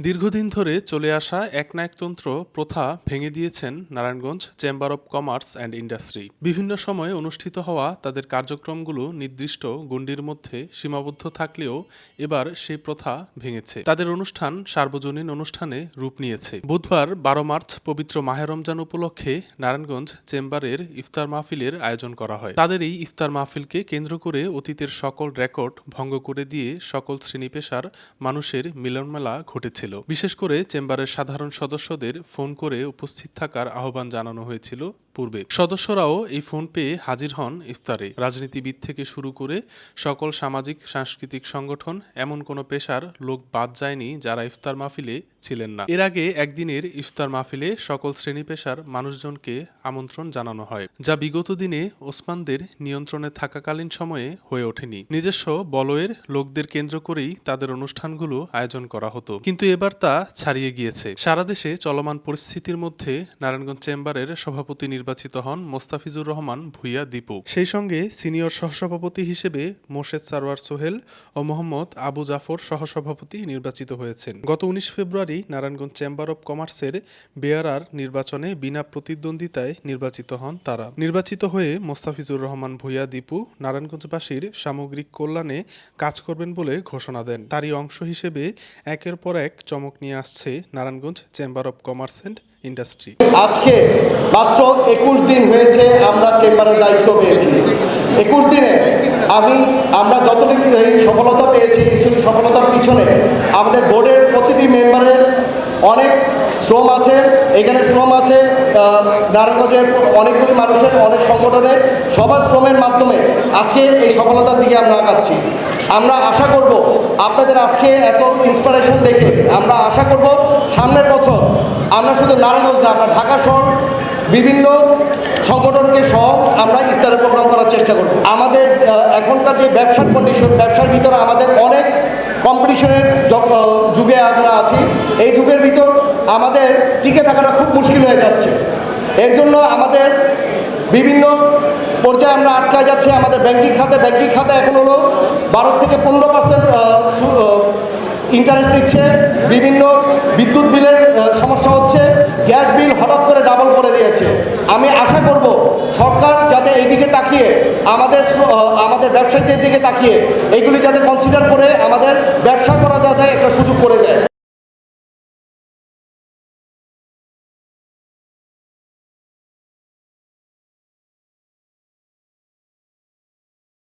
দীর্ঘদিন ধরে চলে আসা একনায়কতন্ত্র প্রথা ভেঙে দিয়েছেন Narayanganj chamber of commerce and industry. বিভিন্ন সময়ে অনুষ্ঠিত হওয়া তাদের কার্যক্রমগুলো নির্দিষ্ট গণ্ডির মধ্যে সীমাবদ্ধ থাকলেও এবার সেই প্রথা ভেঙেছে। তাদের অনুষ্ঠান সার্বজনীন অনুষ্ঠানে রূপ নিয়েছে। বুধবার বারো মার্চ পবিত্র মাহে রমজান উপলক্ষে নারায়ণগঞ্জ চেম্বারের ইফতার মাহফিলের আয়োজন করা হয়। তাদের এই ইফতার মাহফিলকে কেন্দ্র করে অতীতের সকল রেকর্ড ভঙ্গ করে দিয়ে সকল শ্রেণি পেশার মানুষের মিলনমেলা ঘটেছিল বিশেষ করে চেম্বারের সাধারণ সদস্যদের ফোন করে উপস্থিত থাকার আহ্বান জানানো হয়েছিল। পূর্বে। সদস্যরাও এই ফোন পেয়ে হাজির হন ইফতারে। রাজনীতিবিদ থেকে শুরু করে সকল সামাজিক, সাংস্কৃতিক সংগঠন, এমন কোনো পেশার লোক বাদ যায়নি যারা ইফতার মাহফিলে ছিলেন না। এর আগে একদিনের ইফতার মাহফিলে সকল শ্রেণি পেশার মানুষজনকে আমন্ত্রণ জানানো হয়, যা বিগত দিনে ওসমানদের নিয়ন্ত্রণে থাকাকালীন সময়ে হয়ে ওঠেনি। নিজস্ব বলয়ের লোকদের কেন্দ্র করেই তাদের অনুষ্ঠানগুলো আয়োজন করা হতো, কিন্তু এবার তা ছাড়িয়ে গিয়েছে। সারা দেশে চলমান পরিস্থিতির মধ্যে নারায়ণগঞ্জ চেম্বারের সভাপতি নির্বাচিত হন মোস্তাফিজুর রহমান ভুইয়া দীপু। সেই সঙ্গে সিনিয়র সহসভাপতি হিসেবে মোর্শেদ সারোয়ার সোহেল ও মোহাম্মদ আবু জাফর সহসভাপতি নির্বাচিত হয়েছেন। গত উনিশ ফেব্রুয়ারি নারায়ণগঞ্জ চেম্বার অব কমার্সের বেয়ারার নির্বাচনে বিনা প্রতিদ্বন্দ্বিতায় নির্বাচিত হন তারা। নির্বাচিত হয়ে মোস্তাফিজুর রহমান ভুইয়া দীপু নারায়ণগঞ্জবাসীর সামগ্রিক কল্যাণে কাজ করবেন বলে ঘোষণা দেন। তারই অংশ হিসেবে একের পর এক চমক নিয়ে আসছে Narayanganj chamber of commerce and industry. আজকে মাত্র একুশ দিন হয়েছে আমরা চেম্বারের দায়িত্ব পেয়েছি। একুশ দিনে আমি, আমরা এই সফলতা পেয়েছি সেই সফলতার পিছনে আমাদের বোর্ডের প্রতিটি মেম্বারের অনেক শ্রম আছে। এখানে শ্রম আছে নারায়ণগঞ্জের অনেকগুলি মানুষের, অনেক সংগঠনের। সবার শ্রমের মাধ্যমে আজকে এই সফলতার দিকে আমরা আগাচ্ছি। আমরা আশা করব আপনাদের আজকে এত ইন্সপিরেশন দেখে আমরা আশা করব সামনের বছর আমরা শুধু নারায়ণগঞ্জ না, আমরা ঢাকা শহর বিভিন্ন সংগঠনকে সহ আমরা ইফতারের প্রোগ্রাম করার চেষ্টা করব। আমাদের এখনকার যে ব্যবসার কন্ডিশন ব্যবসার ভিতরে আমাদের অনেক কম্পিটিশনের যুগে আমরা আছি। এই যুগের ভিতর আমাদের টিকে থাকাটা খুব মুশকিল হয়ে যাচ্ছে। এর জন্য আমাদের বিভিন্ন পর্যায়ে আমরা আটকায় যাচ্ছি। আমাদের ব্যাংকিং খাতে ব্যাংকিং খাতে এখন হলো বারো থেকে পনেরো পার্সেন্ট ইন্টারেস্ট নিচ্ছে। বিভিন্ন বিদ্যুৎ বিলের আমি আশা করব সরকার যাতে এই দিকে তাকিয়ে, আমাদের আমাদের ব্যবসায়ীদের দিকে তাকিয়ে, এগুলি যাতে কনসিডার করে আমাদের ব্যবসা করা যাতে একটা সুযোগ করে দেয়।